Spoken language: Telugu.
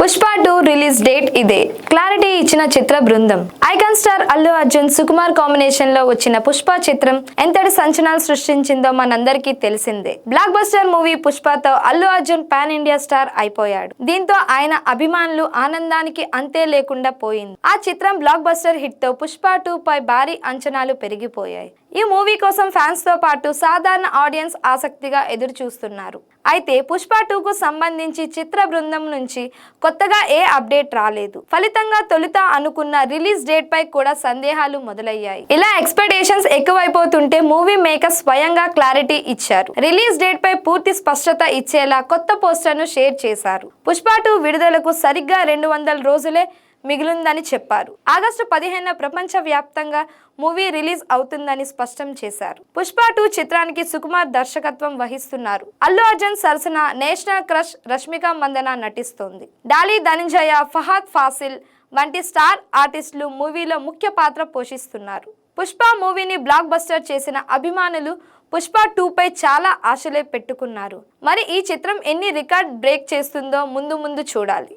పుష్ప టూ రిలీజ్ డేట్ ఇదే. క్లారిటీ ఇచ్చిన చిత్ర బృందం. ఐకాన్ స్టార్ అల్లు అర్జున్ సుకుమార్ కాంబినేషన్లో వచ్చిన పుష్ప చిత్రం ఎంతటి సంచలనాలు సృష్టించిందో మనందరికీ తెలిసిందే. Blockbuster movie పుష్పతో Allu Arjun pan India star అయిపోయాడు. దీంతో ఆయన అభిమానులు ఆనందానికి అంతే లేకుండా పోయింది. ఆ చిత్రం బ్లాక్ బస్టర్ హిట్తో పుష్ప టూ పై భారీ అంచనాలు పెరిగిపోయాయి. ఈ మూవీ కోసం ఫ్యాన్స్తో పాటు సాధారణ ఆడియన్స్ ఆసక్తిగా ఎదురు చూస్తున్నారు అయితే పుష్ప టూ కు సంబంధించి చిత్ర బృందం నుంచి కొత్తగా ఏ అప్డేట్ రాలేదు. ఫలితంగా తొలుత అనుకున్న రిలీజ్ డేట్ పై కూడా సందేహాలు మొదలయ్యాయి. ఇలా ఎక్స్పెక్టేషన్స్ ఎక్కువైపోతుంటే మూవీ మేకర్స్ స్వయంగా క్లారిటీ ఇచ్చారు. రిలీజ్ డేట్ పై పూర్తి స్పష్టత ఇచ్చేలా కొత్త పోస్టర్ను షేర్ చేశారు. పుష్ప టూ విడుదలకు సరిగ్గా రెండు వందల రోజులే మిగిలిందని చెప్పారు. ఆగస్టు పదిహేను ప్రపంచ వ్యాప్తంగా మూవీ రిలీజ్ అవుతుందని స్పష్టం చేశారు. పుష్ప టూ చిత్రానికి సుకుమార్ దర్శకత్వం వహిస్తున్నారు. అల్లు అర్జున్ సరసన నేషనల్ క్రష్ రష్మిక మందన నటిస్తోంది. డాలీ ధనంజయ ఫహాద్ ఫాసిల్ వంటి స్టార్ ఆర్టిస్టులు మూవీలో ముఖ్య పాత్ర పోషిస్తున్నారు. పుష్ప మూవీని బ్లాక్ బస్టర్ చేసిన అభిమానులు పుష్ప టూ పై చాలా ఆశలే పెట్టుకున్నారు. మరి ఈ చిత్రం ఎన్ని రికార్డ్ బ్రేక్ చేస్తుందో ముందు ముందు చూడాలి.